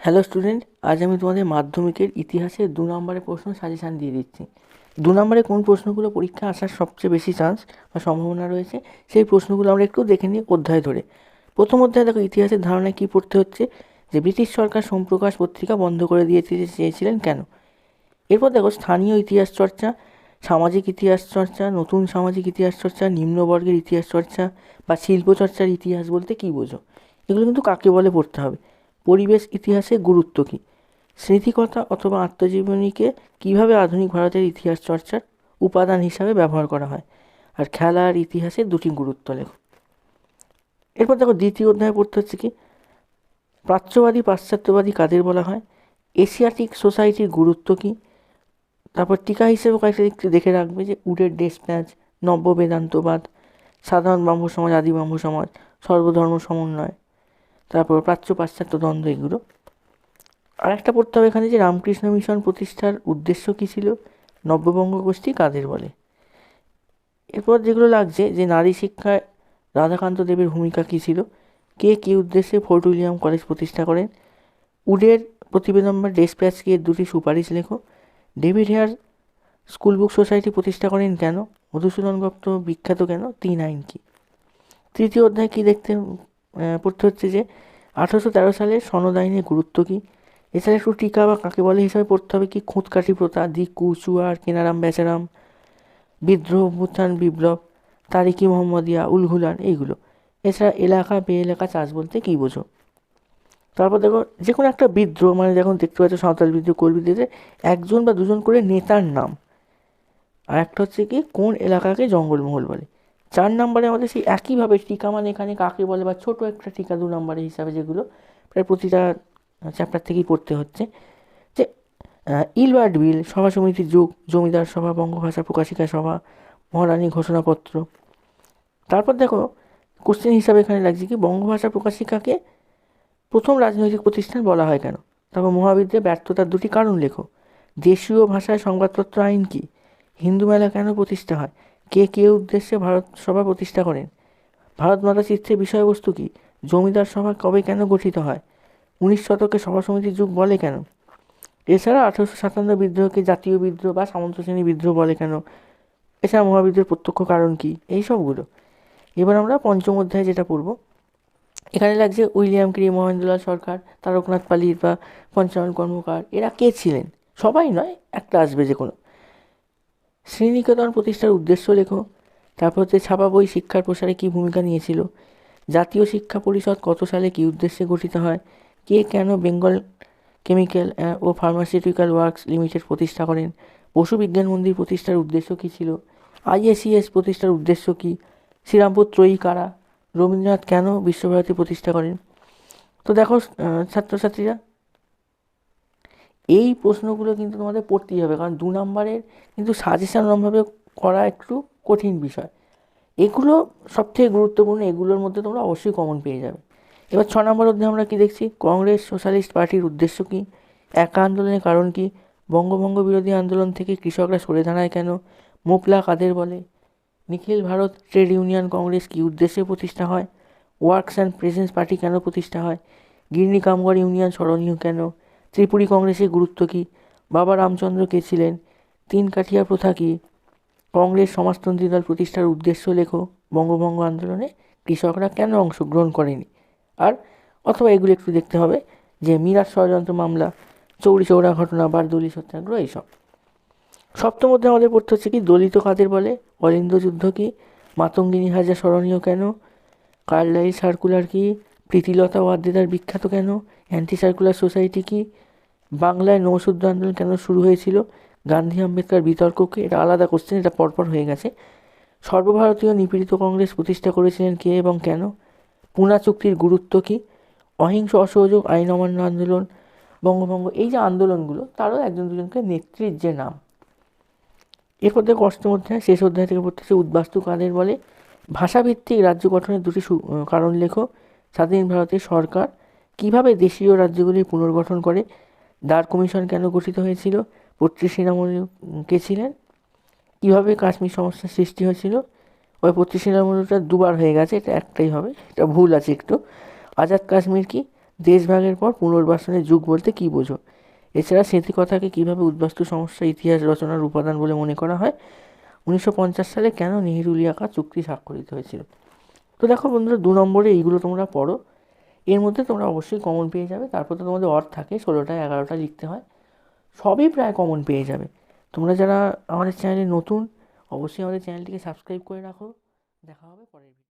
Hello student আজ আমি তোমাদের মাধ্যমিকের ইতিহাসের দু নম্বরের প্রশ্ন সাজেশান দিয়ে দিচ্ছি। দু নম্বরে কোন প্রশ্নগুলো পরীক্ষা আসার সবচেয়ে বেশি চান্স বা সম্ভাবনা রয়েছে, সেই প্রশ্নগুলো আমরা একটু দেখে নিই অধ্যায় ধরে। প্রথম অধ্যায় দেখো ইতিহাসের ধারণায় কী পড়তে হচ্ছে? যে ব্রিটিশ সরকার সোমপ্রকাশ পত্রিকা বন্ধ করে দিয়েছে চেয়েছিলেন কেন? এরপর দেখো স্থানীয় ইতিহাস চর্চা, সামাজিক ইতিহাস চর্চা, নতুন সামাজিক ইতিহাস চর্চা, নিম্নবর্গের ইতিহাস চর্চা বা শিল্প চর্চার ইতিহাস বলতে কী বোঝো? এগুলো কিন্তু কাকে বলে পড়তে হবে? পরিবেশ ইতিহাসে গুরুত্ব কী? স্মৃতিকথা অথবা আত্মজীবনীকে কীভাবে আধুনিক ভারতের ইতিহাস চর্চার উপাদান হিসাবে ব্যবহার করা হয়? আর খেলার ইতিহাসে দুটি গুরুত্ব লেখ। এরপর দেখো দ্বিতীয় অধ্যায় পড়তে হচ্ছে কি? প্রাচ্যবাদী, পাশ্চাত্যবাদী কাদের বলা হয়? এশিয়াটিক সোসাইটির গুরুত্ব কী? তারপর টিকা হিসেবে কয়েকটা একটু দেখে রাখবে যে উডের ডেস প্যাচ নব্য বেদান্তবাদ, সাধারণ ব্রাহ্ম সমাজ আদি ব্রাহ্ম সমাজ সর্বধর্ম সমন্বয় তারপর প্রাচ্য পাশ্চাত্য দ্বন্দ্ব এগুলো। আর একটা পড়তে হবে এখানে যে রামকৃষ্ণ মিশন প্রতিষ্ঠার উদ্দেশ্য কী ছিল? নব্যবঙ্গ গোষ্ঠী কাদের বলে? এরপর যেগুলো লাগছে, যে নারী শিক্ষায় রাধাকান্ত দেবের ভূমিকা কী ছিল? কে কী উদ্দেশ্যে ফোর্ট উইলিয়াম কলেজ প্রতিষ্ঠা করেন? উডের প্রতিবেদন বা ডেসপ্যাচকে দুটি সুপারিশ লেখো। David Hare School Book Society প্রতিষ্ঠা করেন কেন? মধুসূদন গুপ্ত বিখ্যাত কেন? তিন আইন কী? তৃতীয় অধ্যায় কী দেখতে পড়তে হচ্ছে যে আঠারোশো তেরো সালে সনদ গুরুত্ব কী? এছাড়া একটু টিকা বা কাকে বলে হিসাবে পড়তে হবে কি? খুঁতকাঠি প্রথা দিকু চুয়ার, কেনারাম, বেচারাম, বিদ্রোহ অভ্যুত্থান, বিপ্লব তারিকি মোহাম্মদিয়া, উলঘুলান এইগুলো। এছাড়া এলাকা বে এলাকা চাষ বলতে কী বোঝো? তারপর দেখো যে কোনো একটা বিদ্রোহ মানে যখন দেখতে পাচ্ছ সাঁওতাল বিদ্রোহ কোল একজন বা দুজন করে নেতার নাম। আর একটা হচ্ছে কি, কোন এলাকাকে জঙ্গলমহল বলে? চার নম্বরে আমাদের সেই একইভাবে টিকা মানে এখানে কাকে বলে বা ছোটো একটা টিকা দু নম্বরের হিসাবে যেগুলো প্রায় প্রতিটা চ্যাপ্টার থেকেই পড়তে হচ্ছে। যে ইলওয়ার্ড বিল সভা সমিতির যুগ, জমিদার সভা, বঙ্গভাষা প্রকাশিকা সভা, মহারানী ঘোষণাপত্র। তারপর দেখো কোশ্চেন হিসাবে এখানে লাগছে কি, বঙ্গভাষা প্রকাশিকাকে প্রথম রাজনৈতিক প্রতিষ্ঠান বলা হয় কেন? তারপর মহাবিদ্যে ব্যর্থতার দুটি কারণ লেখো। দেশীয় ভাষায় সংবাদপত্র আইন কি? হিন্দু মেলা কেন প্রতিষ্ঠা হয়? কে কে উদ্দেশ্যে ভারত সভা প্রতিষ্ঠা করেন? ভারত মাতা চিত্রের বিষয়বস্তু কী? জমিদার সভা কবে কেন গঠিত হয়? উনিশ শতকে সভা সমিতির যুগ বলে কেন? এছাড়া আঠেরোশো সাতান্ন বিদ্রোহকে জাতীয় বিদ্রোহ বা সামন্ত শ্রেণি বিদ্রোহ বলে কেন? এছাড়া মহাবিদ্রোহের প্রত্যক্ষ কারণ কী? এই সবগুলো। এবার আমরা পঞ্চম অধ্যায়ে যেটা পড়ব, এখানে লাগছে উইলিয়াম ক্রি মহেন্দ্রলাল সরকার, তারকনাথ পালিত বা পঞ্চানন কর্মকার, এরা কে ছিলেন? সবাই নয়, একটা আসবে যে কোনো শ্রীনিকেতন প্রতিষ্ঠার উদ্দেশ্য লেখো। তারপর হচ্ছে ছাপা বই শিক্ষার প্রসারে কী ভূমিকা নিয়েছিল? জাতীয় শিক্ষা পরিষদ কত সালে কী উদ্দেশ্যে গঠিত হয়? কে কেন বেঙ্গল কেমিক্যাল ও ফার্মাসিউটিক্যাল ওয়ার্কস লিমিটেড প্রতিষ্ঠা করেন? পশু বিজ্ঞান মন্দির প্রতিষ্ঠার উদ্দেশ্য কী ছিল? আইএসিএস প্রতিষ্ঠার উদ্দেশ্য কী? শ্রীরামপুর ত্রয়ী কারা? রবীন্দ্রনাথ কেন বিশ্বভারতী প্রতিষ্ঠা করেন? তো দেখো ছাত্রছাত্রীরা এই প্রশ্নগুলো কিন্তু তোমাদের পড়তেই হবে, কারণ দু নম্বরের কিন্তু সাজেশান ওরমভাবে করা একটু কঠিন বিষয়। এগুলো সবথেকে গুরুত্বপূর্ণ, এগুলোর মধ্যে তোমরা অবশ্যই কমন পেয়ে যাবে। এবার ছ নম্বর অধ্যায়ে আমরা কী দেখছি? কংগ্রেস সোশ্যালিস্ট পার্টির উদ্দেশ্য কী? একা আন্দোলনের কারণ কী? বঙ্গভঙ্গ বিরোধী আন্দোলন থেকে কৃষকরা সরে দাঁড়ায় কেন? মোকলা কাদের বলে? নিখিল ভারত ট্রেড ইউনিয়ন কংগ্রেস কী উদ্দেশ্যে প্রতিষ্ঠা হয়? ওয়ার্কস অ্যান্ড প্রেজেন্স পার্টি কেন প্রতিষ্ঠা হয়? গির্নি কামগর ইউনিয়ন স্মরণীয় কেন? ত্রিপুরী কংগ্রেসের গুরুত্ব কী? বাবা রামচন্দ্র কে ছিলেন? তিন কাঠিয়া প্রথা কী? কংগ্রেস সমাজতন্ত্রী দল প্রতিষ্ঠার উদ্দেশ্য লেখো, বঙ্গভঙ্গ আন্দোলনে কৃষকরা কেন অংশগ্রহণ করেনি? আর, অথবা এগুলো একটু দেখতে হবে, যে মিরাট ষড়যন্ত্র মামলা, চৌরি চৌরা ঘটনা, বারদলি সত্যাগ্রহ, এইসব। সপ্তম মধ্যে আমাদের পড়তে হচ্ছে কি? দলিত কাদের বলে? অলিন্দ যুদ্ধ কি? মাতঙ্গিনী হাজা স্মরণীয় কেন? কার্লাইল সার্কুলার কি? প্রীতিলতা ওয়াদ্দেদার বিখ্যাত কেন? অ্যান্টি সার্কুলার সোসাইটি কি? বাংলায় নৌশুদ্ধ আন্দোলন কেন শুরু হয়েছিল? গান্ধী আম্বেদকার বিতর্ককে এটা আলাদা কোশ্চেন এটা পরপর হয়ে গেছে। সর্বভারতীয় নিপীড়িত কংগ্রেস প্রতিষ্ঠা করেছিলেন কে এবং কেন? পুনা চুক্তির গুরুত্ব কী? অহিংস অসহযোগ, আইন অমান্য আন্দোলন, বঙ্গভঙ্গ, এই যে আন্দোলনগুলো, তারও একজন দুজনকে নেত্রীর যে নাম। এরপর থেকে অষ্টম অধ্যায়, শেষ অধ্যায় থেকে পড়তেছে উদ্বাস্তু কাদের বলে? ভাষাভিত্তিক রাজ্য গঠনের দুটি কারণ লেখো। স্বাধীন ভারতের সরকার কীভাবে দেশীয় রাজ্যগুলি পুনর্গঠন করে? দ্বার কমিশন কেন গঠিত হয়েছিল? পত্রিক শিরামণি কে ছিলেন? কীভাবে কাশ্মীর সমস্যার সৃষ্টি হয়েছিল? ওই পত্রিক শিরামণিটা দুবার হয়ে গেছে, এটা একটাই হবে, এটা ভুল আছে একটু। আজাদ কাশ্মীর কি? দেশভাগের পর পুনর্বাসনের যুগ বলতে কী বোঝো? এছাড়া স্মৃতিকথাকে কীভাবে উদ্বাস্তু সমস্যা ইতিহাস রচনার উপাদান বলে মনে করা হয়? উনিশশো পঞ্চাশ সালে কেন নেহেরুলিয়াকা চুক্তি স্বাক্ষরিত হয়েছিল? তো দেখো বন্ধুরা, দু নম্বরে এইগুলো তোমরা পড়ো। এর মধ্যে তোমরা অবশ্যই কমন পেয়ে যাবে। তারপর তো তোমাদের অর্থ থাকে ষোলোটা এগারোটা লিখতে হয়। সবই প্রায় কমন পেয়ে যাবে। তোমরা যারা আমাদের চ্যানেলে নতুন, অবশ্যই আমাদের চ্যানেলটিকে সাবস্ক্রাইব করে রাখো। দেখা হবে পরের